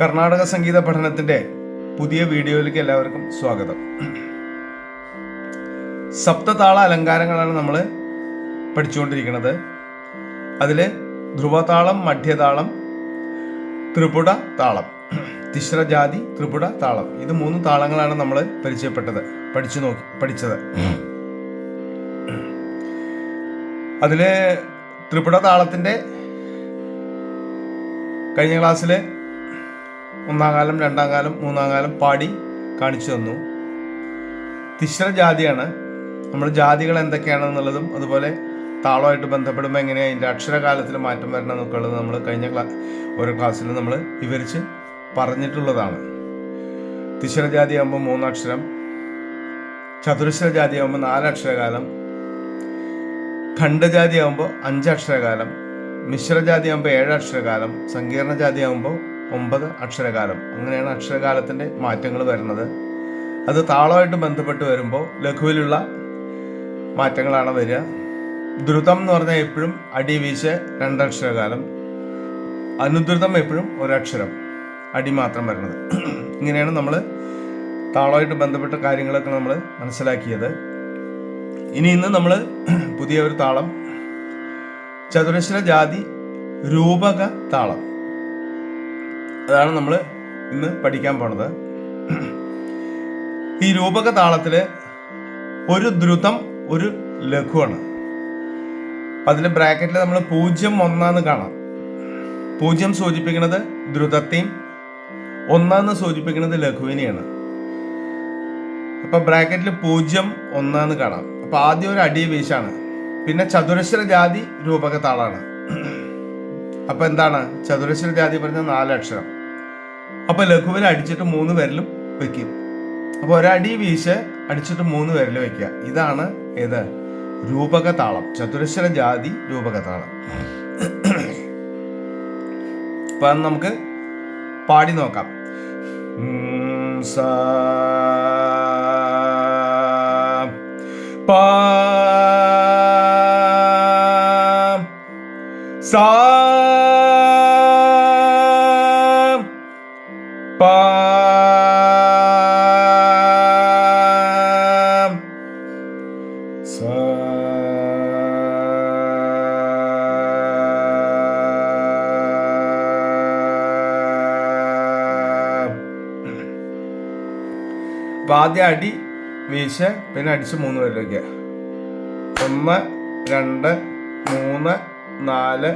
കർണാടക സംഗീത പഠനത്തിന്റെ പുതിയ വീഡിയോയിലേക്ക് എല്ലാവർക്കും സ്വാഗതം. സപ്തതാള അലങ്കാരങ്ങളാണ് നമ്മൾ പഠിച്ചുകൊണ്ടിരിക്കുന്നത്. അതിൽ ധ്രുവതാളം മധ്യതാളം ത്രിപുട താളം തിശ്ര ജാതി ത്രിപുട താളം ഇത് മൂന്ന് താളങ്ങളാണ് നമ്മൾ പരിചയപ്പെട്ടത് പഠിച്ചു നോക്കി പഠിച്ചത്. അതിൽ ത്രിപുട താളത്തിന്റെ കഴിഞ്ഞ ക്ലാസ്സിൽ ഒന്നാം കാലം രണ്ടാം കാലം മൂന്നാം കാലം പാടി കാണിച്ചു തന്നു. തിശ്ര ജാതിയാണ്. നമ്മൾ ജാതികൾ എന്തൊക്കെയാണെന്നുള്ളതും അതുപോലെ താളമായിട്ട് ബന്ധപ്പെടുമ്പോൾ എങ്ങനെയാണ് അതിന്റെ അക്ഷരകാലത്തിൽ മാറ്റം വരണം എന്നൊക്കെ ഉള്ളത് നമ്മൾ കഴിഞ്ഞ ക്ലാ ഓരോ ക്ലാസ്സിൽ നമ്മൾ വിവരിച്ച് പറഞ്ഞിട്ടുള്ളതാണ്. തിശ്ര ജാതി ആകുമ്പോൾ മൂന്നക്ഷരം ചതുരശ്ര ജാതി ആകുമ്പോൾ നാലക്ഷരകാലം ഖണ്ഡജാതി ആകുമ്പോൾ അഞ്ചക്ഷരകാലം മിശ്രജാതി ആകുമ്പോൾ ഏഴ് അക്ഷരകാലം സങ്കീർണ ജാതി ആകുമ്പോൾ ഒമ്പത് അക്ഷരകാലം. അങ്ങനെയാണ് അക്ഷരകാലത്തിന്റെ മാറ്റങ്ങൾ വരുന്നത്. അത് താളമായിട്ട് ബന്ധപ്പെട്ട് വരുമ്പോൾ ലഘുവിലുള്ള മാറ്റങ്ങളാണ് വരിക. ദ്രുതം എന്ന് പറഞ്ഞാൽ എപ്പോഴും അടി വീശ് രണ്ടക്ഷരകാലം. അനുദ്രുതം എപ്പോഴും ഒരക്ഷരം അടി മാത്രം വരുന്നത് ഇങ്ങനെയാണ് നമ്മൾ താളമായിട്ട് ബന്ധപ്പെട്ട കാര്യങ്ങളൊക്കെ നമ്മൾ മനസ്സിലാക്കിയത്. ഇനി ഇന്ന് നമ്മൾ പുതിയ ഒരു താളം. ചതുരശ്ര ജാതി രൂപക താളം. അതാണ് നമ്മൾ ഇന്ന് പഠിക്കാൻ പോണത്. ഈ രൂപക താളത്തിൽ ഒരു ദ്രുതം ഒരു ലഘുവാണ്. അതിൽ ബ്രാക്കറ്റിൽ നമ്മൾ പൂജ്യം ഒന്നാന്ന് കാണാം. പൂജ്യം സൂചിപ്പിക്കുന്നത് ദ്രുതത്തെയും ഒന്നാന്ന് സൂചിപ്പിക്കുന്നത് ലഘുവിനെയാണ്. അപ്പൊ ബ്രാക്കറ്റിൽ പൂജ്യം ഒന്നാന്ന് കാണാം. അപ്പൊ ആദ്യം ഒരു അടി വീശാണ്. പിന്നെ ചതുരശ്ര ജാതി രൂപക താളാണ് അപ്പൊ എന്താണ്? ചതുരശ്ര ജാതി പറഞ്ഞ നാല് അക്ഷരം. അപ്പൊ ലഘുവിൽ അടിച്ചിട്ട് മൂന്ന് വിരലും വെക്കും. അപ്പൊ ഒരടി വീശ് അടിച്ചിട്ട് മൂന്ന് വിരൽ വെക്കുക. ഇതാണ് ഏത്? രൂപക താളം ചതുരശ്ര ജാതി രൂപക താളം അപ്പൊ നമുക്ക് പാടി നോക്കാം. സാ, പാ, സാ, ആദ്യം അടി വീശ് പിന്നെ അടിച്ച് മൂന്ന് പേര് വയ്ക്കുക. ഒന്ന് രണ്ട് മൂന്ന് നാല്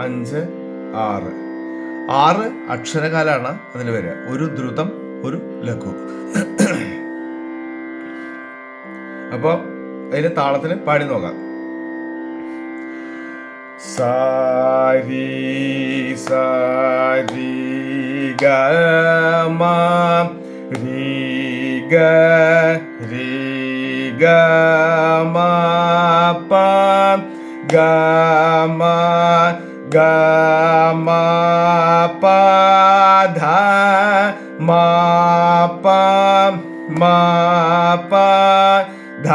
അഞ്ച് ആറ്. ആറ് അക്ഷരകാലാണ് അതിൽ വരിക. ഒരു ദ്രുതം ഒരു ലഘു. അപ്പോൾ അതിന് താളത്തിൽ പാടി നോക്കാം. സാരി സാരി രീ ഗ രീ മ പ മ പ ധ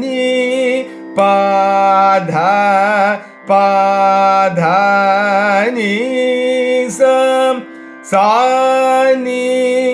നി പ ധ പ ധ നി സം സാ നി സാ നി ധ പ നി ധ നി ധ പ മ ധ പ ധ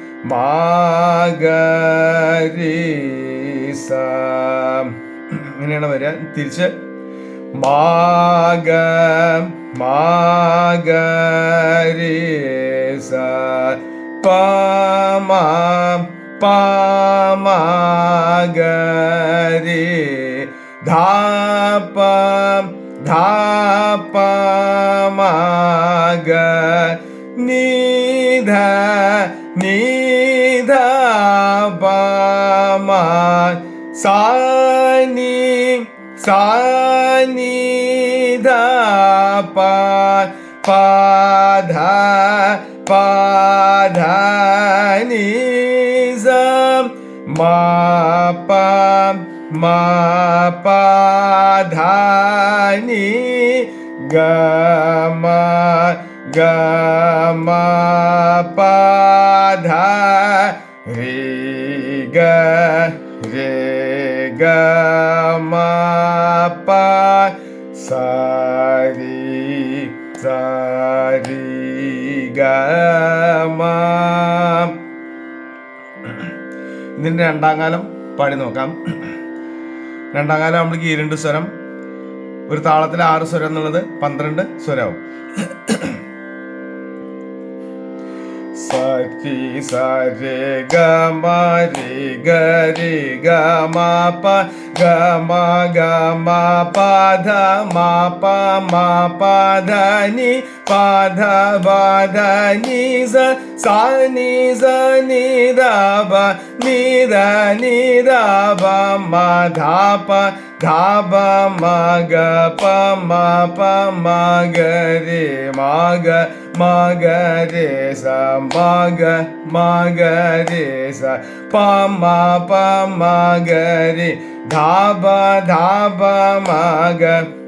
ഇങ്ങനെയാണ് വരിക. തിരിച്ച് മാഗ മാഗ രി സ ധാപ മ പ മ ഗ രി ധ പ ധ പ മ ഗ നി മ സാ നി സാ നി ധ പ പ ധ പ ധ നി മാ പ മാ പ ഗ മ പ സ രി സ ഇതിന്റെ രണ്ടാം കാലം പാടി നോക്കാം. രണ്ടാം കാലം നമ്മൾക്ക് ഈ രണ്ട് സ്വരം ഒരു താളത്തിൽ ആറ് സ്വരം എന്നുള്ളത് പന്ത്രണ്ട് സ്വരമാവും. സരി സരി ഗ മ രി ഗ രി ഗ മ പ ഗ മ ഗ മ പ ധ മ പ മ പ ധ നി പ ധ ബ ധ നി സ സ magadesa maga magadesa pama pama gari dhaba dhaba maga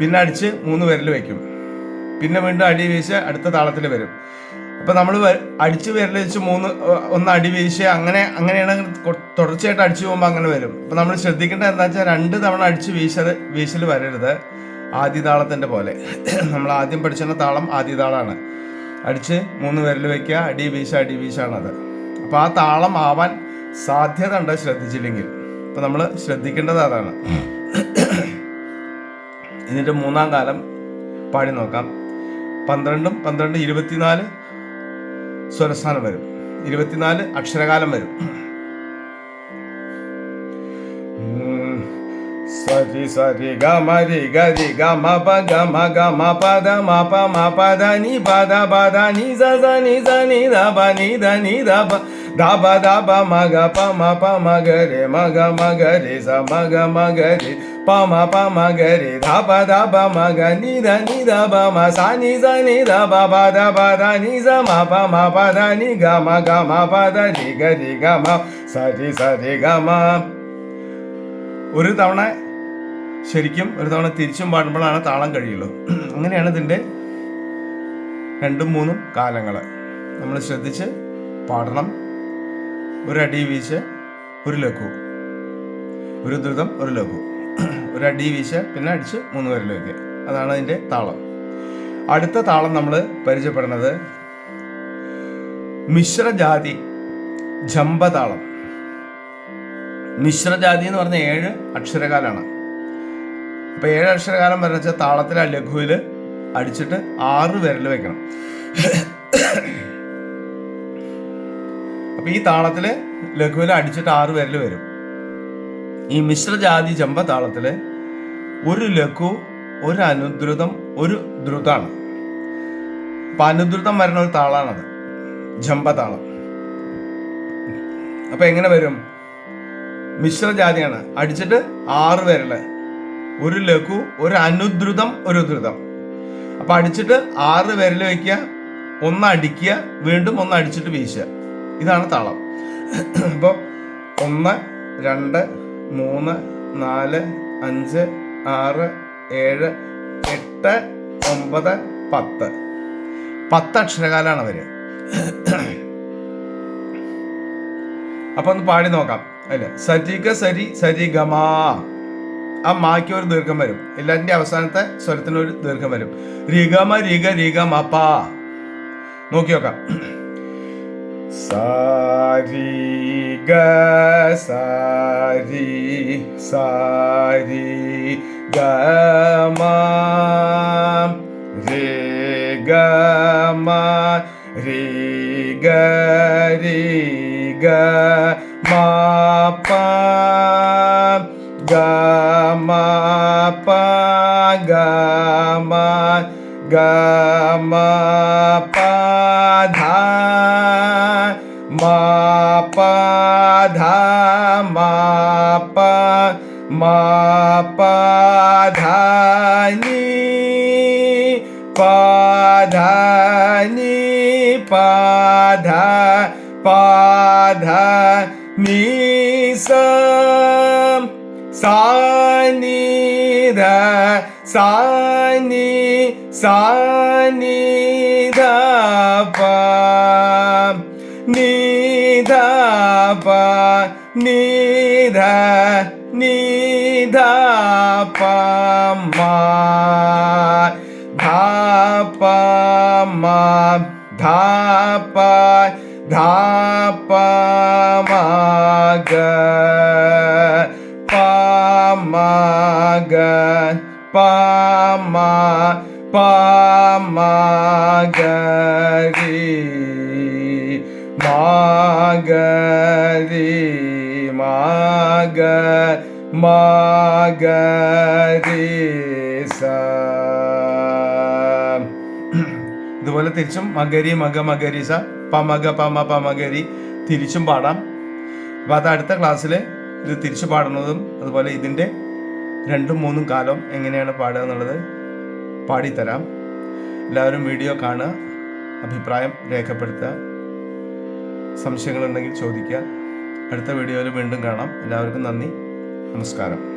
പിന്നെ അടിച്ച് മൂന്ന് വിരൽ വയ്ക്കും. പിന്നെ വീണ്ടും അടി വീശ് അടുത്ത താളത്തിൽ വരും. അപ്പം നമ്മൾ അടിച്ച് വിരൽ വെച്ച് മൂന്ന് ഒന്ന് അടി വീശ് അങ്ങനെ അങ്ങനെയാണ് തുടർച്ചയായിട്ട് അടിച്ചു പോകുമ്പോൾ അങ്ങനെ വരും. അപ്പം നമ്മൾ ശ്രദ്ധിക്കേണ്ടത് എന്താ വെച്ചാൽ രണ്ട് തവണ അടിച്ച് വീശത് വീശൽ വരരുത്. ആദ്യ താളത്തിന്റെ പോലെ. നമ്മൾ ആദ്യം പഠിച്ചിരുന്ന താളം ആദ്യ താളമാണ് അടിച്ച് മൂന്ന് വിരൽ വയ്ക്കുക അടി വീശ അടി വീശാണത്. അപ്പോൾ ആ താളം ആവാൻ സാധ്യത ഉണ്ട് ശ്രദ്ധിച്ചില്ലെങ്കിൽ. അപ്പോൾ നമ്മൾ ശ്രദ്ധിക്കേണ്ടത് അതാണ്. ഇതിന്റെ മൂന്നാം കാലം പാടി നോക്കാം. പന്ത്രണ്ടും പന്ത്രണ്ട് ഇരുപത്തിനാല് സ്വരസ്ഥാനം വരും. ഇരുപത്തിനാല് അക്ഷരകാലം വരും. സരി സരി ഗ മ രി ഗ രി ഗ മ പ ഗ മ ഗ മ പ മ പ മ പ ധ നി പദ പ ധ നി സ സ നി സ നി ധ പ നി ധ നി ധ പ ധ ദബ മഗ പമ മ ഗ പ മ പ മ ഗ രെ മ ഗ മ ഗ രെ സ മഗ മഗ മ ഗ രെ പ മ പ മ ഗ രെ ധ ദബ ധ പ മ ഗ നി ധ നി ധ പ മ സ നി സ നി ധ പ പ ധ പ ധ നി സ മ പ മ പ ധ നി ഗ മ ഗ മ പ ധ രി ഗ രി ഗ മ സ രി സ രി ഗ മ ഒരു തവണ ശരിക്കും ഒരു തവണ തിരിച്ചും പാടുമ്പോഴാണ് താളം കഴിയുള്ളൂ. അങ്ങനെയാണ് ഇതിന്റെ രണ്ടും മൂന്നും കാലങ്ങൾ നമ്മൾ ശ്രദ്ധിച്ച് പാടണം. ഒരു അടി വീശ് ഒരു ലഘു. ഒരു ദ്രുതം ഒരു ലഘു. ഒരു അടി വീശ് പിന്നെ അടിച്ച് മൂന്ന് പേരിലേക്ക് അതാണ് അതിന്റെ താളം. അടുത്ത താളം നമ്മൾ പരിചയപ്പെടുന്നത് മിശ്രജാതി ജമ്പതാളം മിശ്രജാതി എന്ന് പറഞ്ഞ ഏഴ് അക്ഷരകാലാണ്. അപ്പൊ ഏഴ് അക്ഷരകാലം പറഞ്ഞാൽ താളത്തിൽ താളത്തിലെ ലഘുവിൽ അടിച്ചിട്ട് ആറ് വിരൽ വെക്കണം. അപ്പൊ ഈ താളത്തിൽ ലഘുവിൽ അടിച്ചിട്ട് ആറ് വിരൽ വരും. ഈ മിശ്രജാതി ജമ്പ താളത്തിൽ ഒരു ലഘു ഒരു അനുദ്രുതം ഒരു ദ്രുതാണ്. അപ്പൊ അനുദ്രുതം വരുന്ന ഒരു താളാണത് ജമ്പതാളം അപ്പൊ എങ്ങനെ വരും? മിശ്രജാതിയാണ് അടിച്ചിട്ട് ആറ് വിരൽ. ഒരു ലഘു ഒരു അനുദ്രുതം ഒരു ദ്രുതം. അപ്പൊ അടിച്ചിട്ട് ആറ് വിരൽ വയ്ക്കുക ഒന്ന് അടിക്കുക വീണ്ടും ഒന്ന് അടിച്ചിട്ട് വീശുക. ഇതാണ് താളം. അപ്പോൾ ഒന്ന് രണ്ട് മൂന്ന് നാല് അഞ്ച് ആറ് ഏഴ് എട്ട് ഒമ്പത് പത്ത്. പത്ത് അക്ഷരകാലാണ് അവർ. അപ്പൊ ഒന്ന് പാടി നോക്കാം. അല്ലേ? സരിക സരി സരി ഗമാ ആ മായ്ക്ക് ഒരു ദീർഘം വരും. എല്ലാറ്റിന്റെ അവസാനത്തെ സ്വരത്തിന് ഒരു ദീർഘം വരും. രിഗമ രിഗ രിഗമ പാ. നോക്കി നോക്കാം. സാരി ഗ സാരി സാരി ഗ രേ ഗ രേ ഗ രേ ഗ മാ പ ഗ മാ പ ഗ മാ ഗ മാ പ നി പ ധ നി പ ധ പ ധ നി സ സാ നി ധ പ നി ധ പ നി ധ പ മ ധ പ മ ധ പ ധ പ മ ഗ പ മ ഗ പ മ പ മ ഗ രി മ ഗ രി മ ഗ ഇതുപോലെ തിരിച്ചും മകരി മക മകരി സ പമക പമ പമകരി തിരിച്ചും പാടാം. അപ്പോൾ അത് അടുത്ത ക്ലാസ്സിൽ ഇത് തിരിച്ചു പാടുന്നതും അതുപോലെ ഇതിന്റെ രണ്ടും മൂന്നും കാലം എങ്ങനെയാണ് പാടുക എന്നുള്ളത് പാടിത്തരാം. എല്ലാവരും വീഡിയോ കാണുക അഭിപ്രായം രേഖപ്പെടുത്തുക സംശയങ്ങളുണ്ടെങ്കിൽ ചോദിക്കുക. അടുത്ത വീഡിയോയിൽ വീണ്ടും കാണാം. എല്ലാവർക്കും നന്ദി. നമസ്കാരം